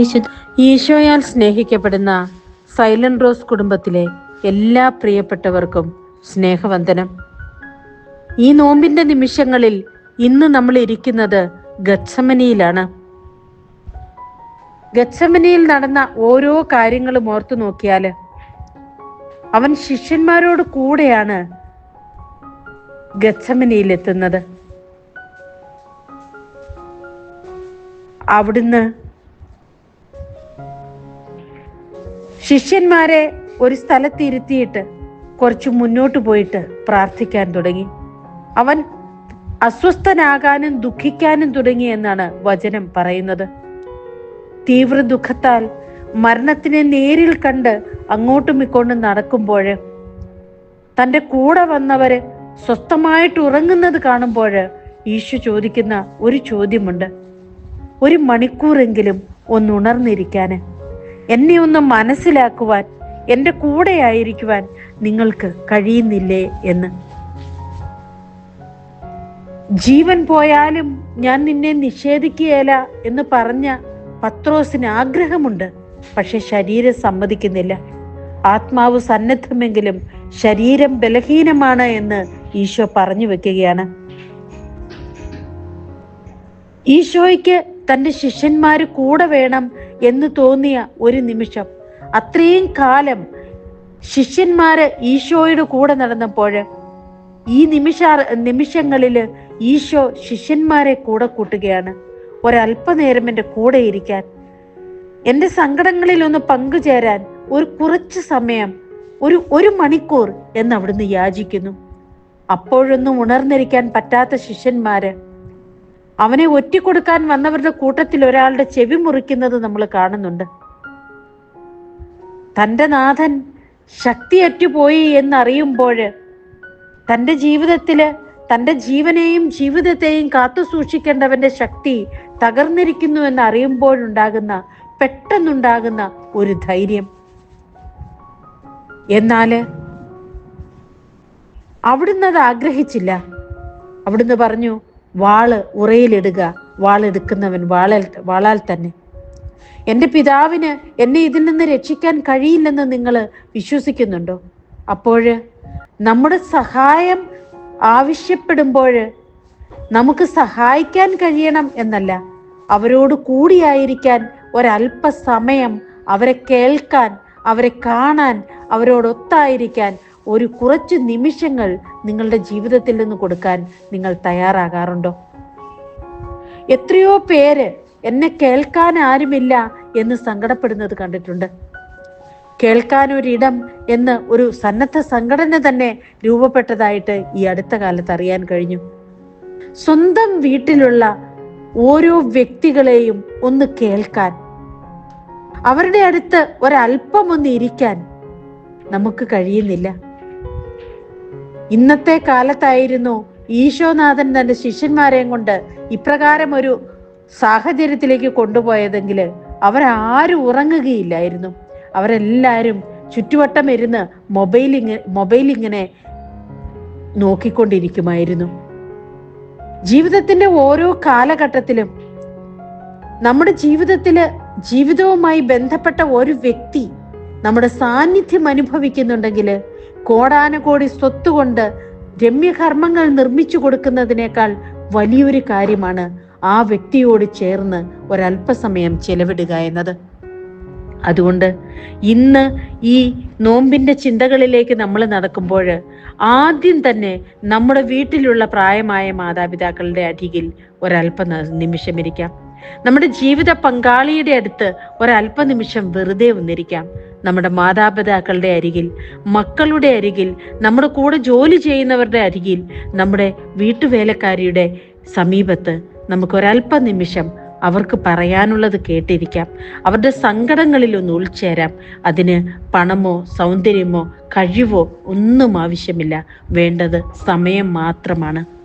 വിശുദ്ധ ഈശോയാൽ സ്നേഹിക്കപ്പെടുന്ന silent rose കുടുംബത്തിലെ എല്ലാ പ്രിയപ്പെട്ടവർക്കും സ്നേഹവന്ദനം. ഈ നോമ്പിന്റെ നിമിഷങ്ങളിൽ ഇന്ന് നമ്മൾ ഇരിക്കുന്നത് ഗച്ഛമനിയിലാണ് ഗച്ഛമനിയിൽ നടന്ന ഓരോ കാര്യങ്ങളും ഓർത്തു നോക്കിയാൽ അവൻ ശിഷ്യന്മാരോട് കൂടെയാണ് ഗച്ഛമനിയിൽ എത്തുന്നത് അവിടുന്ന് ശിഷ്യന്മാരെ ഒരു സ്ഥലത്ത് ഇരുത്തിയിട്ട് കുറച്ച് മുന്നോട്ട് പോയിട്ട് പ്രാർത്ഥിക്കാൻ തുടങ്ങി. അവൻ അസ്വസ്ഥനാകാനും ദുഃഖിക്കാനും തുടങ്ങി എന്നാണ് വചനം പറയുന്നത്. തീവ്ര ദുഃഖത്താൽ മരണത്തിനെ നേരിൽ കണ്ട് അങ്ങോട്ടും ഇക്കൊണ്ടും നടക്കുമ്പോൾ തന്റെ കൂടെ വന്നവര് സ്വസ്ഥമായിട്ട് ഉറങ്ങുന്നത് കാണുമ്പോൾ ഈശോ ചോദിക്കുന്ന ഒരു ചോദ്യമുണ്ട്. ഒരു മണിക്കൂറെങ്കിലും ഒന്ന് എന്നെ ഒന്ന് മനസ്സിലാക്കുവാൻ എന്റെ കൂടെയായിരിക്കുവാൻ നിങ്ങൾക്ക് കഴിയുന്നില്ലേ എന്ന്. ജീവൻ പോയാലും ഞാൻ നിന്നെ നിഷേധിക്കുകയില്ല എന്ന് പറഞ്ഞ പത്രോസിന് ആഗ്രഹമുണ്ട് പക്ഷെ ശരീരം സമ്മതിക്കുന്നില്ല. ആത്മാവ് സന്നദ്ധമെങ്കിലും ശരീരം ബലഹീനമാണ് എന്ന് ഈശോ പറഞ്ഞു വെക്കുകയാണ്. ഈശോയ്ക്ക് തന്റെ ശിഷ്യന്മാര് കൂടെ വേണം എന്ന് തോന്നിയ ഒരു നിമിഷം. അത്രയും കാലം ശിഷ്യന്മാര് ഈശോയുടെ കൂടെ നടന്നപ്പോൾ ഈ നിമിഷ നിമിഷങ്ങളിൽ ഈശോ ശിഷ്യന്മാരെ കൂടെ കൂട്ടുകയാണ്. ഒരല്പനേരം എന്റെ കൂടെ ഇരിക്കാൻ. എന്റെ സങ്കടങ്ങളിൽ ഒന്ന് പങ്കുചേരാൻ ഒരു കുറച്ച് സമയം ഒരു ഒരു മണിക്കൂർ എന്ന് അവിടുന്ന് യാചിക്കുന്നു. അപ്പോഴൊന്നും ഉണർന്നിരിക്കാൻ പറ്റാത്ത ശിഷ്യന്മാര് അവനെ ഒറ്റിക്കൊടുക്കാൻ വന്നവരുടെ കൂട്ടത്തിൽ ഒരാളുടെ ചെവി മുറിക്കുന്നത് നമ്മൾ കാണുന്നുണ്ട്. തന്റെ നാഥൻ ശക്തിയറ്റുപോയി എന്നറിയുമ്പോൾ തന്റെ ജീവിതത്തിൽ തന്റെ ജീവനെയും ജീവിതത്തെയും കാത്തു സൂക്ഷിക്കേണ്ടവന്റെ ശക്തി തകർന്നിരിക്കുന്നു എന്ന് അറിയുമ്പോഴുണ്ടാകുന്ന പെട്ടെന്നുണ്ടാകുന്ന ഒരു ധൈര്യം. എന്നാൽ അവിടുന്ന് അത് ആഗ്രഹിച്ചില്ല. അവിടുന്ന് പറഞ്ഞു വാൾ ഉറയിലിടുക വാളെടുക്കുന്നവൻ വാളൽ വാളാൽ തന്നെ. എന്റെ പിതാവിന് എന്നെ ഇതിൽ നിന്ന് രക്ഷിക്കാൻ കഴിയില്ലെന്ന് നിങ്ങൾ വിശ്വസിക്കുന്നുണ്ടോ? അപ്പോൾ നമ്മുടെ സഹായം ആവശ്യപ്പെടുമ്പോൾ നമുക്ക് സഹായിക്കാൻ കഴിയണം എന്നല്ല അവരോട് കൂടിയായിരിക്കാൻ ഒരല്പസമയം അവരെ കേൾക്കാൻ അവരെ കാണാൻ അവരോടൊത്തായിരിക്കാൻ ഒരു കുറച്ച് നിമിഷങ്ങൾ നിങ്ങളുടെ ജീവിതത്തിൽ നിന്ന് കൊടുക്കാൻ നിങ്ങൾ തയ്യാറാകാറുണ്ടോ? എത്രയോ പേര് എന്നെ കേൾക്കാൻ ആരുമില്ല എന്ന് സങ്കടപ്പെടുന്നത് കണ്ടിട്ടുണ്ട്. കേൾക്കാൻ ഒരിടം എന്ന് ഒരു സന്നദ്ധ സംഘടന തന്നെ രൂപപ്പെട്ടതായിട്ട് ഈ അടുത്ത കാലത്ത് അറിയാൻ കഴിഞ്ഞു. സ്വന്തം വീട്ടിലുള്ള ഓരോ വ്യക്തികളെയും ഒന്ന് കേൾക്കാൻ അവരുടെ അടുത്ത് ഒരല്പം ഒന്ന് ഇരിക്കാൻ നമുക്ക് കഴിയുന്നില്ല. ഇന്നത്തെ കാലത്തായിരുന്നു ഈശോനാഥൻ തന്റെ ശിഷ്യന്മാരെയും കൊണ്ട് ഇപ്രകാരം ഒരു സാഹചര്യത്തിലേക്ക് കൊണ്ടുപോയതെങ്കിൽ അവരാരും ഉറങ്ങുകയില്ലായിരുന്നു. അവരെല്ലാരും ചുറ്റുവട്ടം ഇരുന്ന് മൊബൈൽ മൊബൈലിങ്ങനെ നോക്കിക്കൊണ്ടിരിക്കുമായിരുന്നു. ജീവിതത്തിന്റെ ഓരോ കാലഘട്ടത്തിലും നമ്മുടെ ജീവിതത്തിൽ ജീവിതവുമായി ബന്ധപ്പെട്ട ഒരു വ്യക്തി നമ്മുടെ സാന്നിധ്യം അനുഭവിക്കുന്നുണ്ടെങ്കിൽ കോടാനുകോടി സ്വത്ത് കൊണ്ട് രമ്യകർമ്മങ്ങൾ നിർമ്മിച്ചു കൊടുക്കുന്നതിനേക്കാൾ വലിയൊരു കാര്യമാണ് ആ വ്യക്തിയോട് ചേർന്ന് ഒരല്പസമയം ചെലവിടുക എന്നത്. അതുകൊണ്ട് ഇന്ന് ഈ നോമ്പിന്റെ ചിന്തകളിലേക്ക് നമ്മൾ നടക്കുമ്പോൾ ആദ്യം തന്നെ നമ്മുടെ വീട്ടിലുള്ള പ്രായമായ മാതാപിതാക്കളുടെ അരികിൽ ഒരല്പ നിമിഷം ഇരിക്കാം. നമ്മുടെ ജീവിത പങ്കാളിയുടെ അടുത്ത് ഒരല്പ നിമിഷം വെറുതെ ഒന്നിരിക്കാം. നമ്മുടെ മാതാപിതാക്കളുടെ അരികിൽ മക്കളുടെ അരികിൽ നമ്മുടെ കൂടെ ജോലി ചെയ്യുന്നവരുടെ അരികിൽ നമ്മുടെ വീട്ടുവേലക്കാരിയുടെ സമീപത്ത് നമുക്ക് ഒരല്പ നിമിഷം അവർക്ക് പറയാനുള്ളത് കേട്ടിരിക്കാം. അവരുടെ സങ്കടങ്ങളിലൊന്ന് ഉൾച്ചേരാം. അതിന് പണമോ സൗന്ദര്യമോ കഴിവോ ഒന്നും ആവശ്യമില്ല. വേണ്ടത് സമയം മാത്രമാണ്.